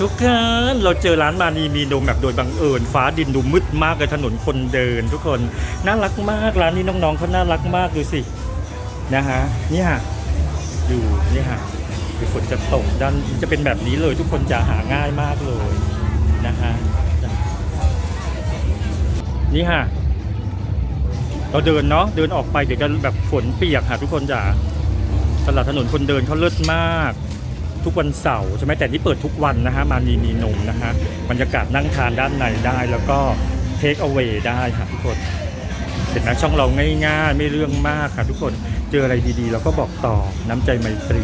ทุกคนเราเจอร้านมานีมีนมแบบโดยบังเอิญฟ้าดินดูมืดมากเลยถนนคนเดิน ทุกคนน่ารักมากร้านนี้น้องๆเขาน่ารักมากดูสินะฮะนี่ฮะดูนี่ฮะคือฝนจะตกด้านจะเป็นแบบนี้เลยทุกคนจะหาง่ายมากเลยนะฮะนี่ฮะเราเดินเนาะเดินออกไปเดี๋ยวจะแบบฝนเปียกค่ะทุกคนจ๋าตลาดถนนคนเดินเขาเลิศมาก ทุกวันเสาร์ใช่ไหมแต่นี่เปิดทุกวันนะฮะมานีมีนมนะฮะบรรยากาศนั่งทานด้านในได้ แล้วก็เทคเอาไว้ได้ค่ะทุกคนเห็นไหมช่องเราง่ายๆ ไม่เรื่องมากค่ะทุกคนเจออะไรดีๆ เราก็บอกต่อน้ำใจไมตรี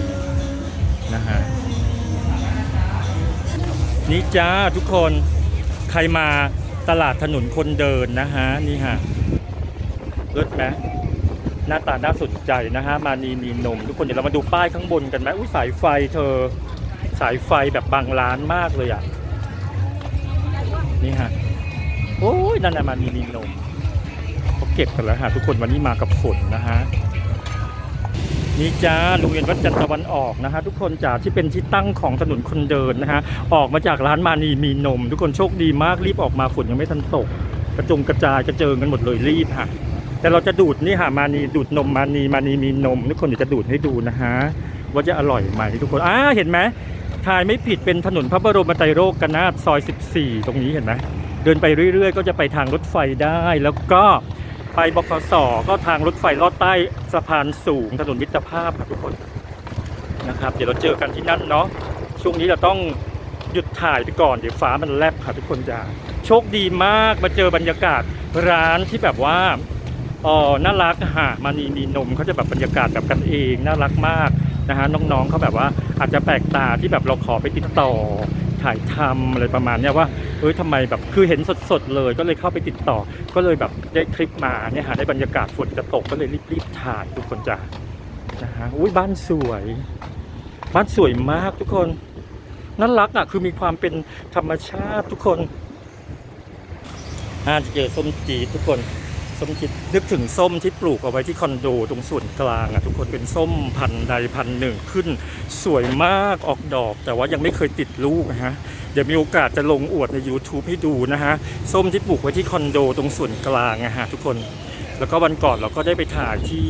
นะฮะนี่จ้าทุกคนใครมาตลาดถนนคนเดินนะฮะนี่ฮะเลิศไหม หน้าตาน่าสนใจนะฮะมานีมีนม ทุกคนเดี๋ยวเรามาดูป้ายข้างบนกันไหมอุ้ยสายไฟเธอสายไฟแบบบางร้านมากเลยอะนี่ฮะโอ้ยนั่นน่ะมานีมีนมเขาเก็บกันแล้วฮะทุกคนวันนี้มากับฝนนะฮะนี่จ้าโรงเรียนวัดจันทร์ตะวันออกนะฮะทุกคนจ๋าที่เป็นที่ตั้งของถนนคนเดินนะฮะออกมาจากร้านมานีมีนม ทุกคนโชคดีมากรีบออกมาฝนยังไม่ทันตก กระจงกระจายกระเจิงกันหมดเลยรีบค่ะ แต่เราจะดูดนี่ค่ะมานีดูดนมมานีมานีมีนมทุกคนเดี๋ยวจะดูดให้ดูนะฮะว่าจะอร่อยไหมทุกคนอ่าเห็นไหมทายไม่ผิดเป็นถนนพระบรมไตรโลกนาถซอย 14 ตรงนี้เห็นไหมเดินไปเรื่อย ๆ ก็จะไปทางรถไฟได้แล้วก็ไปบขสก็ทางรถไฟลอดใต้สะพานสูงถนนมิตรภาพครับทุกคนนะครับ เดี๋ยวเราเจอกันที่นั่นเนาะช่วงนี้เราต้องหยุดถ่ายไปก่อนเดี๋ยวฟ้ามันแลบค่ะทุกคนจะโชคดีมากมาเจอบรรยากาศร้านที่แบบว่า อ๋อน่ารักฮะมานีมีนมเขาจะแบบบรรยากาศแบบกันเองน่ารักมากนะฮะน้องๆเขาแบบว่าอาจจะแปลกตาที่แบบเราขอไปติดต่อถ่ายทำอะไรประมาณเนี้ยว่าเอ้ยทำไมแบบคือเห็นสดๆเลยก็เลยเข้าไปติดต่อ ก็เลยแบบได้คลิปมาเนี่ยฮะได้บรรยากาศฝนจะตกก็เลยรีบๆถ่ายทุกคนจ้ะนะฮะอุ้ยบ้านสวย บ้านสวยมากทุกคนน่ารักอะคือมีความเป็นธรรมชาติทุกคนอ่าจะเจอส้มจีทุกคน ส้มคิดนึกถึงส้มที่ปลูกเอาไว้ที่คอนโดตรงส่วนกลางอะทุกคนเป็นส้มพันใดพันหนึ่งขึ้น สวยมากออกดอก แต่ว่ายังไม่เคยติดลูกนะฮะเดี๋ยวมีโอกาสจะลงอวดใน YouTube ให้ดูนะฮะส้มที่ปลูกไว้ที่คอนโดตรงส่วนกลางนะฮะทุกคนแล้วก็วันก่อนเราก็ได้ไปถ่ายที่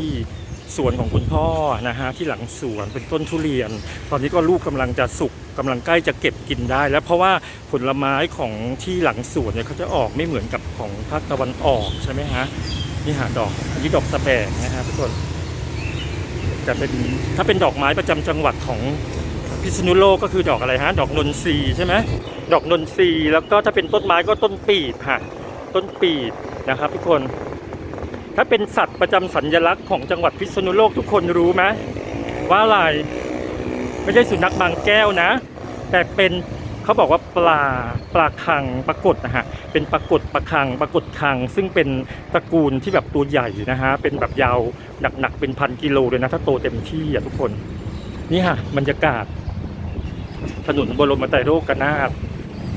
สวนของคุณพ่อนะฮะที่หลังสวนเป็นต้นทุเรียน ตอนนี้ก็ลูกกำลังจะสุก กำลังใกล้จะเก็บกินได้ แล้วเพราะว่าผลไม้ของที่หลังสวนเนี่ยเขาจะออกไม่เหมือนกับของภาคตะวันออกใช่ไหมฮะนี่หาดอกอันนี้ดอกสะแบงนะฮะทุกคนจะเป็นถ้าเป็นดอกไม้ประจำจังหวัดของพิษณุโลกก็คือดอกอะไรฮะดอกนนทรีใช่ไหมดอกนนทรีแล้วก็ถ้าเป็นต้นไม้ก็ต้นปีบค่ะต้นปีบนะครับ ทุกคนถ้าเป็นสัตว์ประจำสัญลักษณ์ของจังหวัดพิษณุโลกทุกคนรู้ไหมว่าอะไร ไม่ใช่สุนัขบางแก้วนะ แต่เป็นเขาบอกว่าปลาปลาคังปรากฏนะฮะเป็นปรากฏปลาคังปรากฏคัง ซึ่งเป็นตระกูลที่แบบตัวใหญ่นะฮะเป็นแบบยาวหนักๆเป็นพันกิโลเลยนะถ้าโตเต็มที่อะทุกคนนี่ฮะบรรยากาศ ถนนบรมไตรโลกนาถ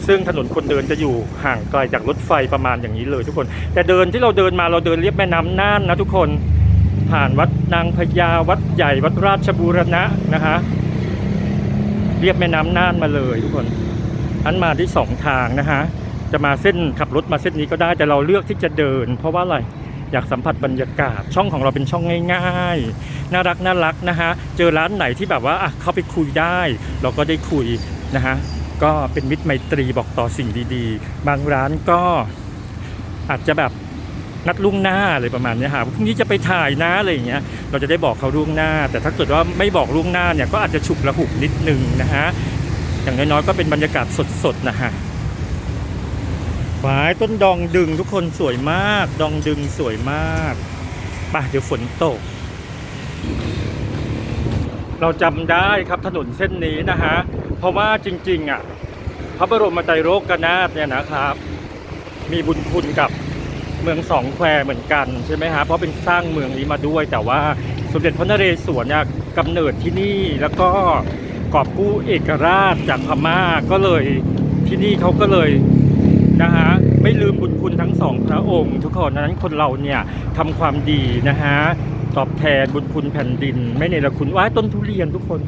ซึ่งถนนคนเดินจะอยู่ห่างไกลจากรถไฟประมาณอย่างนี้เลยทุกคน แต่เดินที่เราเดินมาเราเดินเรียบแม่น้ำน่านนะทุกคนผ่านวัดนางพญาวัดใหญ่วัดราชบูรณะนะฮะ เรียบแม่น้ำน่านมาเลยทุกคนอันมาที่สองทางนะฮะจะมาเส้นขับรถมาเส้นนี้ก็ได้แต่เราเลือกที่จะเดิน เพราะว่าอะไรอยากสัมผัสบรรยากาศ ช่องของเราเป็นช่องง่ายๆ น่ารักน่ารักนะฮะเจอร้านไหนที่แบบว่าอะเข้าไปคุยได้ เราก็ได้คุยนะฮะก็เป็นมิตรไมตรีบอกต่อสิ่งดีๆ บางร้านก็อาจจะแบบ นัดล่วงหน้าอะไรประมาณนี้ยค่ะพรุ่งนี้จะไปถ่ายนะอะไรอย่างเงี้ยเราจะได้บอกเขาล่วงหน้า แต่ถ้าเกิดว่าไม่บอกล่วงหน้าเนี่ยก็อาจจะฉุกระหุกนิดนึงนะฮะอย่างน้อยๆก็เป็นบรรยากาศสดๆนะฮะฝายต้นดองดึงทุกคนสวยมาก ดองดึงสวยมากป่ะเดี๋ยวฝนตก เราจำได้ครับถนนเส้นนี้นะฮะ เพราะว่าจริง ๆ อะ พระบรมไตรโลกนาถเนี่ยนะครับ มีบุญคุณกับ เมืองสองแควเหมือนกันใช่ไหมฮะเพราะเป็นสร้างเมืองนี้มาด้วย แต่ว่าสมเด็จพระนเรศวรเนี่ยกำเนิดที่นี่แล้วก็กอบกู้เอกราชจากพม่าก็เลยที่นี่เขาก็เลยนะฮะไม่ลืมบุญคุณทั้งสองพระองค์ ทุกคนนั้นคนเราเนี่ยทำความดีนะฮะตอบแทนบุญคุณแผ่นดิน ไม่เนรคุณว้าต้นทุเรียนทุกคน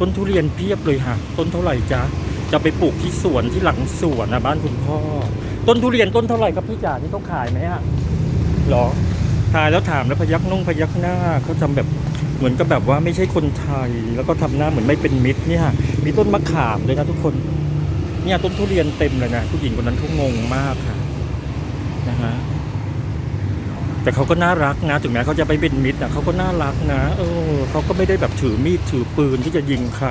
ต้นทุเรียนเพียบเลยฮะต้นเท่าไหร่จ๊ะจะไปปลูกที่สวนที่หลังสวนนะบ้านคุณพ่อ ต้นทุเรียนต้นเท่าไหร่ครับพี่จ๋าที่เขาขายไหมอะหรอทายแล้วถามแล้วพยักนุ่งพยักหน้าเขาทำแบบเหมือนกับแบบว่าไม่ใช่คนไทย แล้วก็ทำหน้าเหมือนไม่เป็นมิตรเนี่ยมีต้นมะขามเลยนะทุกคน เนี่ยต้นทุเรียนเต็มเลยนะผู้หญิงคนนั้นเขางงมากค่ะนะฮะแต่เขาก็น่ารักนะถึงแม้เขาจะไปเป็นมิตรอะเขาก็น่ารักนะเออเขาก็ไม่ได้แบบถือมีดถือปืนที่จะยิงใคร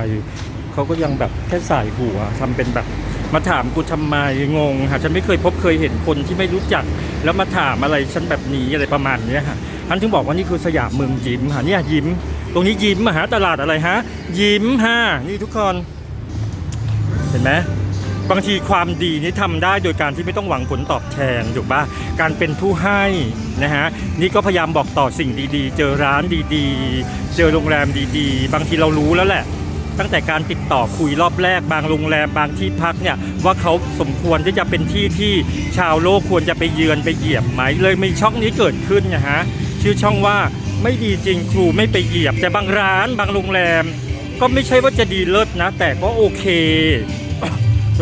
เขาก็ยังแบบแค่สายหัวทำเป็นแบบ มาถามกูทำไมงงค่ะฉันไม่เคยพบเคยเห็นคนที่ไม่รู้จัก แล้วมาถามอะไรฉันแบบนี้อะไรประมาณเนี้ยค่ะท่านถึงบอกว่านี่คือสยามเมืองยิ้มค่ะเนี่ยยิ้ม ตรงนี้ยิ้มอะฮะตลาดอะไรฮะยิ้มฮะนี่ทุกคนเห็นไหมบางทีความดีนี่ทำได้โดยการที่ไม่ต้องหวังผลตอบแทนถูกปะการเป็นผู้ให้นะฮะนี่ก็พยายามบอกต่อสิ่งดีๆ เจอร้านดีๆ เจอโรงแรมดีๆ บางทีเรารู้แล้วแหละ ตั้งแต่การติดต่อคุยรอบแรก บางโรงแรมบางที่พักเนี่ยว่าเขาสมควรที่จะเป็นที่ที่ชาวโลกควรจะไปเยือนไปเหยียบไหมเลยมีช่องนี้เกิดขึ้นนะฮะชื่อช่องว่าไม่ดีจริงครูไม่ไปเหยียบแต่บางร้าน บางโรงแรม ก็ไม่ใช่ว่าจะดีเลิศนะ แต่ก็โอเค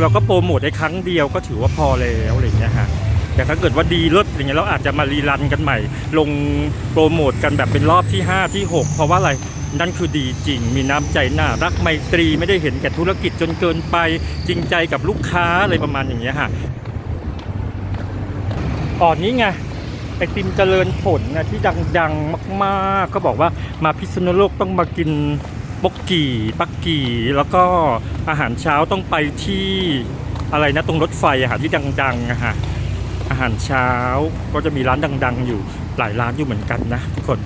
เราก็โปรโมทได้ครั้งเดียวก็ถือว่าพอแล้วอะไรอย่างเงี้ยฮะแต่ถ้าเกิดว่าดีเลิศอย่างเงี้ยเราอาจจะมารีรันกันใหม่ ลงโปรโมทกันแบบเป็นรอบที่ 5 ที่ 6 เพราะว่าอะไร นั่นคือดีจริง มีน้ำใจน่ารักไมตรีไม่ได้เห็นแก่ธุรกิจจนเกินไปจริงใจกับลูกค้าอะไรประมาณอย่างเงี้ยฮะก่อนนี้ไงไอติมเจริญผลนะที่ดังๆมากๆ ก็บอกว่ามาพิษณุโลกต้องมากินบกกี่ปักกี่ แล้วก็อาหารเช้าต้องไปที่อะไรนะตรงรถไฟอาหารที่ดังๆอะฮะอาหารเช้าก็จะมีร้านดัง ๆ อยู่หลายร้านอยู่เหมือนกันนะทุกคน